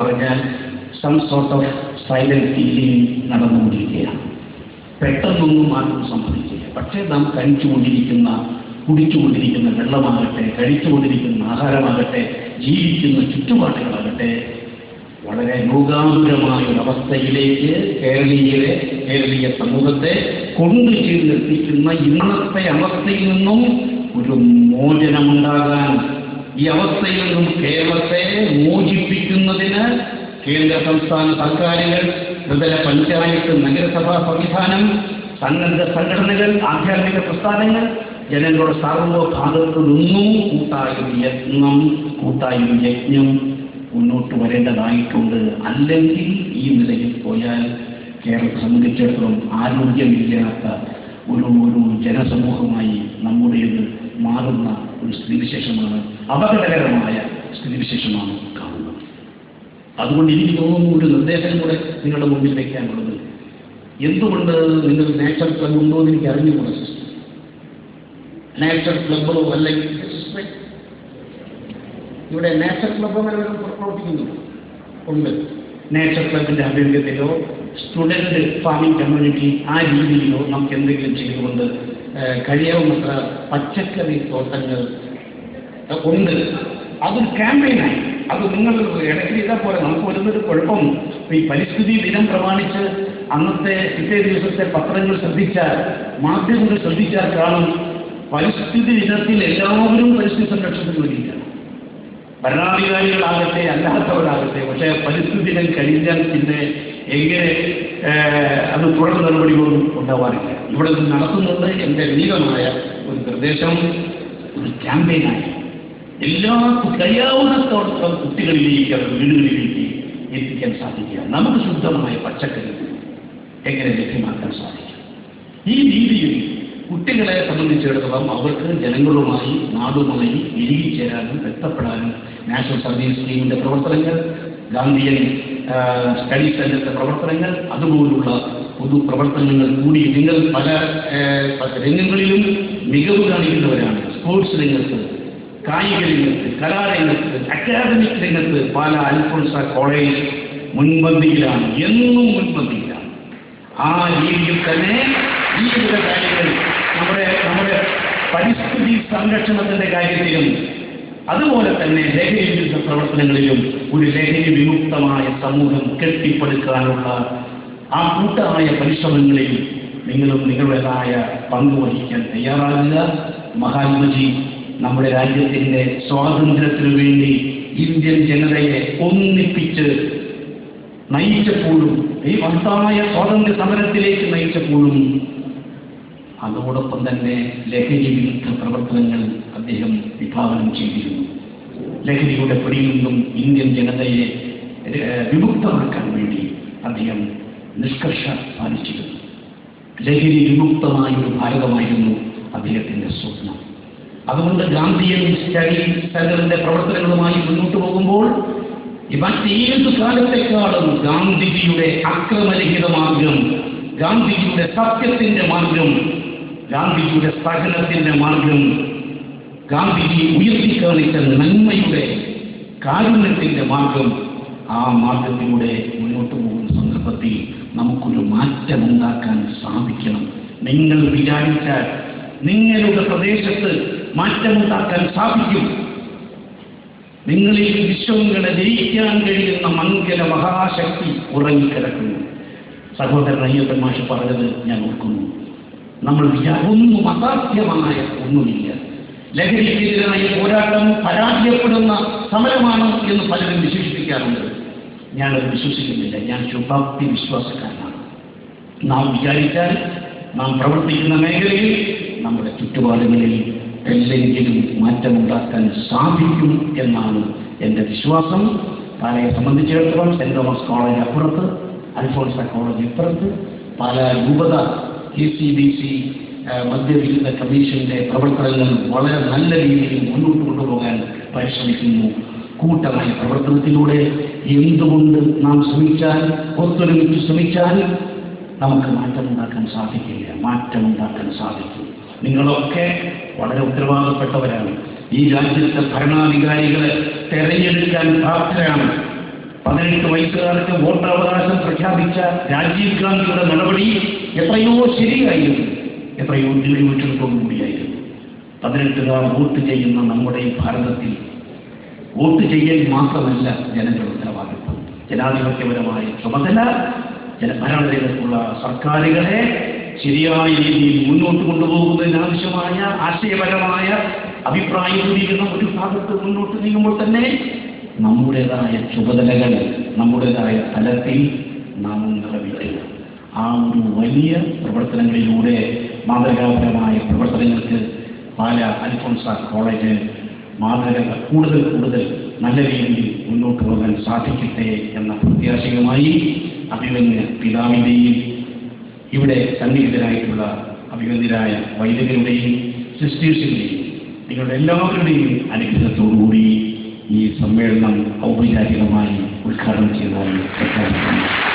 പറഞ്ഞാൽ some sort of silent feeling നടന്നുകൊണ്ടിരിക്കുകയാണ്. പെട്ടെന്നൊന്നും ആർക്കും സംഭവിക്കില്ല. പക്ഷേ നാം കഴിച്ചുകൊണ്ടിരിക്കുന്ന കുടിച്ചുകൊണ്ടിരിക്കുന്ന വെള്ളമാകട്ടെ കഴിച്ചുകൊണ്ടിരിക്കുന്ന ആഹാരമാകട്ടെ ജീവിക്കുന്ന ചുറ്റുപാടുകളാകട്ടെ വളരെ രോഗാതുരമായ ഒരവസ്ഥയിലേക്ക് കേരളീയരെ കേരളീയ സമൂഹത്തെ കൊണ്ടു ചേർന്നെത്തിക്കുന്ന ഇന്നത്തെ അവസ്ഥയിൽ നിന്നും ഒരു മോചനമുണ്ടാകാൻ ഈ അവസ്ഥയിൽ നിന്നും കേരളത്തെ മോചിപ്പിക്കുന്നതിന് കേന്ദ്ര സംസ്ഥാന സർക്കാരുകൾ ത്രിതല പഞ്ചായത്ത് നഗരസഭാ സംവിധാനം സന്നദ്ധ സംഘടനകൾ ആധ്യാത്മിക പ്രസ്ഥാനങ്ങൾ ജനങ്ങളുടെ സർവഭാഗത്തു നിന്നും കൂട്ടായ യത്നം കൂട്ടായ യജ്ഞം മുന്നോട്ട് വരേണ്ടതായിട്ടുണ്ട്. അല്ലെങ്കിൽ ഈ നിലയിൽ പോയാൽ കേരളത്തെ സംബന്ധിച്ചിടത്തോളം ആരോഗ്യമില്ലാത്ത ഒരു ഒരു ജനസമൂഹമായി നമ്മുടേത് മാറുന്ന ഒരു സ്ഥിതിവിശേഷമാണ് അപകടകരമായ സ്ഥിതിവിശേഷമാണ് കാണുന്നത്. അതുകൊണ്ട് എനിക്ക് തോന്നുന്നു ഒരു നിർദ്ദേശം കൂടെ നിങ്ങളുടെ മുമ്പിൽ വയ്ക്കാനുള്ളത് എന്തുകൊണ്ട് നിങ്ങൾ നേച്ചർ ക്ലബ് ഉണ്ടോ എന്ന് എനിക്ക് അറിഞ്ഞുകൂടാ സിസ്റ്റർ? നേച്ചർ ക്ലബോ അല്ലെങ്കിൽ ഇവിടെ നേച്ചർ ക്ലബ് അങ്ങനെ പ്രവർത്തിക്കുന്നു ഉണ്ട്. നേച്ചർ ക്ലബിന്റെ ആഭിമുഖ്യത്തിലോ സ്റ്റുഡന്റ് ഫാമിംഗ് കമ്മ്യൂണിറ്റി ആ രീതിയിലോ നമുക്ക് എന്തെങ്കിലും ചെയ്തുകൊണ്ട് കഴിയാവുന്നത്ര പച്ചക്കറി തോട്ടങ്ങൾ ഉണ്ട്. അതൊരു ക്യാമ്പയിനായി അത് നിങ്ങൾ ഇടയ്ക്ക് പോലെ നമുക്ക് വരുന്നൊരു കുഴപ്പം. ഈ പരിസ്ഥിതി ദിനം പ്രമാണിച്ച് അന്നത്തെ പിറ്റേ ദിവസത്തെ പത്രങ്ങൾ ശ്രദ്ധിച്ചാൽ മാധ്യമങ്ങൾ ശ്രദ്ധിച്ചാൽ കാണും പരിസ്ഥിതി ദിനത്തിൽ എല്ലാവരും പരിസ്ഥിതി സംരക്ഷണത്തിന് വേണ്ടിയിട്ടാണ്. ഭരണാധികാരികളാകട്ടെ അല്ലാത്തവരാകട്ടെ പക്ഷേ പരിസ്ഥിതി ദിനം കഴിഞ്ഞാൽ പിന്നെ എങ്ങനെ അത് തുടർ നടപടികളൊന്നും ഉണ്ടാവാറില്ല. ഇവിടെ നടത്തുന്നത് എന്റെ നീളമായ ഒരു നിർദ്ദേശം. ഒരു ക്യാമ്പയിനായി എല്ലാ കഴിയാവുന്നത്തോടൊപ്പം കുട്ടികളിലേക്ക് വീടുകളിലേക്ക് എത്തിക്കാൻ സാധിക്കുക നമുക്ക് ശുദ്ധമായ പച്ചക്കറി എങ്ങനെ ലഭ്യമാക്കാൻ സാധിക്കും? ഈ രീതിയിൽ കുട്ടികളെ സംബന്ധിച്ചിടത്തോളം അവർക്ക് ജനങ്ങളുമായി നാടുമായി ഇഴുകിച്ചേരാനും എത്തപ്പെടാനും നാഷണൽ സർവീസ് സ്കീമിന്റെ പ്രവർത്തനങ്ങൾ ഗാന്ധിയൻ സ്റ്റഡി സെന്ററിന്റെ പ്രവർത്തനങ്ങൾ അതുപോലുള്ള പൊതു പ്രവർത്തനങ്ങൾ കൂടി നിങ്ങൾ പല രംഗങ്ങളിലും മികവ് കാണിക്കുന്നവരാണ്. സ്പോർട്സ് രംഗത്ത് കായിക രംഗത്ത് കലാരംഗത്ത് അക്കാദമിക് രംഗത്ത് പാല അൽഫോൺസ കോളേജ് മുൻപന്തിയിലാണ്. എന്നും മുൻപന്തിയിലാണ്. ആ രീതിയിൽ തന്നെ ഈ വിധ കാര്യങ്ങൾ നമ്മുടെ നമ്മുടെ പരിസ്ഥിതി സംരക്ഷണത്തിന്റെ കാര്യത്തിലും അതുപോലെ തന്നെ ലഹരി വിരുദ്ധ പ്രവർത്തനങ്ങളിലും ഒരു ലഹരി വിമുക്തമായ സമൂഹം കെട്ടിപ്പടുക്കാനുള്ള ആ കൂട്ടമായ പരിശ്രമങ്ങളിൽ നിങ്ങളും നിങ്ങളുടേതായ പങ്കുവഹിക്കാൻ തയ്യാറാകുക. മഹാത്മജി നമ്മുടെ രാജ്യത്തിന്റെ സ്വാതന്ത്ര്യത്തിനു വേണ്ടി ഇന്ത്യൻ ജനതയെ ഒന്നിപ്പിച്ച് നയിച്ചപ്പോഴും ഈ മഹത്തായ സ്വാതന്ത്ര്യ സമരത്തിലേക്ക് നയിച്ചപ്പോഴും അതോടൊപ്പം തന്നെ ലഹരി വിരുദ്ധ പ്രവർത്തനങ്ങൾ അദ്ദേഹം വിഭാവനം ചെയ്തിരുന്നു. ലഹരിയുടെ പിടിയിൽ നിന്നും ഇന്ത്യൻ ജനതയെ വിമുക്തമാക്കാൻ വേണ്ടി അദ്ദേഹം നിഷ്കർഷ പാലിച്ചിരുന്നു. ലഹരി വിമുക്തമായ ഒരു ഭാരതമായിരുന്നു അദ്ദേഹത്തിന്റെ സ്വപ്നം. അതുകൊണ്ട് ഗാന്ധിയൻ സ്റ്റഡി സെന്ററിന്റെ പ്രവർത്തനങ്ങളുമായി മുന്നോട്ട് പോകുമ്പോൾ ഈ ഏത് കാലത്തെക്കാളും ഗാന്ധിജിയുടെ അക്രമരഹിത മാർഗം ഗാന്ധിജിയുടെ സത്യത്തിന്റെ മാർഗം ഗാന്ധിജിയുടെ സഹനത്തിന്റെ മാർഗം ഗാന്ധിജി ഉയർത്തിക്കാണിച്ച നന്മയുടെ കാരുണ്യത്തിന്റെ മാർഗം ആ മാർഗത്തിലൂടെ മുന്നോട്ട് പോകുന്ന സന്ദർഭത്തിൽ നമുക്കൊരു മാറ്റം ഉണ്ടാക്കാൻ സാധിക്കണം. നിങ്ങൾ വിചാരിച്ചാൽ നിങ്ങളുടെ പ്രദേശത്ത് മാറ്റമുണ്ടാക്കാൻ സാധിക്കും. നിങ്ങളിൽ വിശ്വങ്ങളെ ജയിക്കാൻ കഴിയുന്ന മംഗല മഹാശക്തി ഉറങ്ങിക്കിടക്കുന്നു. സഹോദരൻ അയ്യപ്പൻ മാഷ് പറഞ്ഞത് ഞാൻ ഓർക്കുന്നു. നമ്മൾ ഒന്നും അസാധ്യമായ ഒന്നുമില്ല. ലഹരിക്കെതിരായ പോരാട്ടം പരാജയപ്പെടുന്ന സമരമാണ് എന്ന് പലരും വിശേഷിപ്പിക്കാറുണ്ട്. ഞാനത് വിശ്വസിക്കുന്നില്ല. ഞാൻ ശുഭാപ്തി വിശ്വാസക്കാരനാണ്. നാം വിചാരിച്ചാൽ നാം പ്രവർത്തിക്കുന്ന മേഖലയിൽ നമ്മുടെ ചുറ്റുപാടുകളിൽ എല്ലെങ്കിലും മാറ്റമുണ്ടാക്കാൻ സാധിക്കും എന്നാണ് എന്റെ വിശ്വാസം. പാലയെ സംബന്ധിച്ചിടത്തോളം സെന്റ് തോമസ് കോളേജ് അപ്പുറത്ത് അൽഫോൺസ കോളേജ് ഇപ്പുറത്ത് പാല രൂപത കെ സി ബി സി മദ്യവിരുദ്ധ കമ്മീഷന്റെ പ്രവർത്തനങ്ങൾ വളരെ നല്ല രീതിയിൽ മുന്നോട്ട് കൊണ്ടുപോകാൻ പരിശ്രമിക്കുന്നു. കൂട്ടമായ പ്രവർത്തനത്തിലൂടെ എന്തുകൊണ്ട് നാം ശ്രമിച്ചാൽ ഒത്തൊരുമിച്ച് ശ്രമിച്ചാൽ നമുക്ക് മാറ്റമുണ്ടാക്കാൻ സാധിക്കില്ല. മാറ്റമുണ്ടാക്കാൻ സാധിക്കും. നിങ്ങളൊക്കെ വളരെ ഉത്തരവാദപ്പെട്ടവരാണ്. ഈ രാജ്യത്തെ ഭരണാധികാരികളെ തെരഞ്ഞെടുക്കാൻ പ്രാപ്തരാണ്. പതിനെട്ട് വയസ്സുകാർക്ക് വോട്ടവകാശം പ്രഖ്യാപിച്ച രാജീവ് ഗാന്ധിയുടെ നടപടി എത്രയോ ശരിയായിരുന്നു. എത്രയോ നീടിവെട്ടിട്ടുകൂടിയായിരുന്നു പതിനെട്ടുകാർ വോട്ട് ചെയ്യുന്ന നമ്മുടെ ഈ ഭാരതത്തിൽ വോട്ട് ചെയ്യൽ മാത്രമല്ല ജനങ്ങളുടെ ഉത്തരവാദിത്വം. ജനാധിപത്യപരമായ ചുമതല ജനഭരണത്തിലുള്ള സർക്കാരുകളെ ശരിയായ രീതിയിൽ മുന്നോട്ട് കൊണ്ടുപോകുന്നതിനാവശ്യമായ ആശയപരമായ അഭിപ്രായ രൂപീകരണം ഒരു ഭാഗത്ത് മുന്നോട്ട് നീങ്ങുമ്പോൾ തന്നെ നമ്മുടേതായ ചുമതലകൾ നമ്മുടേതായ തലത്തിൽ നാം നിറവേറ്റുക. ആ ഒരു വലിയ പ്രവർത്തനങ്ങളിലൂടെ മാതൃകാപരമായ പ്രവർത്തനങ്ങൾക്ക് പാല അൽഫോൺസ കോളേജ് മാതൃക കൂടുതൽ കൂടുതൽ നല്ല രീതിയിൽ മുന്നോട്ട് പോകാൻ സാധിക്കട്ടെ എന്ന പ്രത്യാശയുമായി അഭിമന്യ പിതാവിന്റെയും ഇവിടെ സന്നിഹിതരായിട്ടുള്ള അഭിനന്ദനായ വൈദികരുടെയും സിസ്റ്റേഴ്സിന്റെയും നിങ്ങളുടെ എല്ലാവരുടെയും അനുഗ്രഹത്തോടുകൂടി ഈ സമ്മേളനം ഔപചാരികമായി ഉദ്ഘാടനം ചെയ്യുന്നതായി പ്രഖ്യാപിക്കുന്നു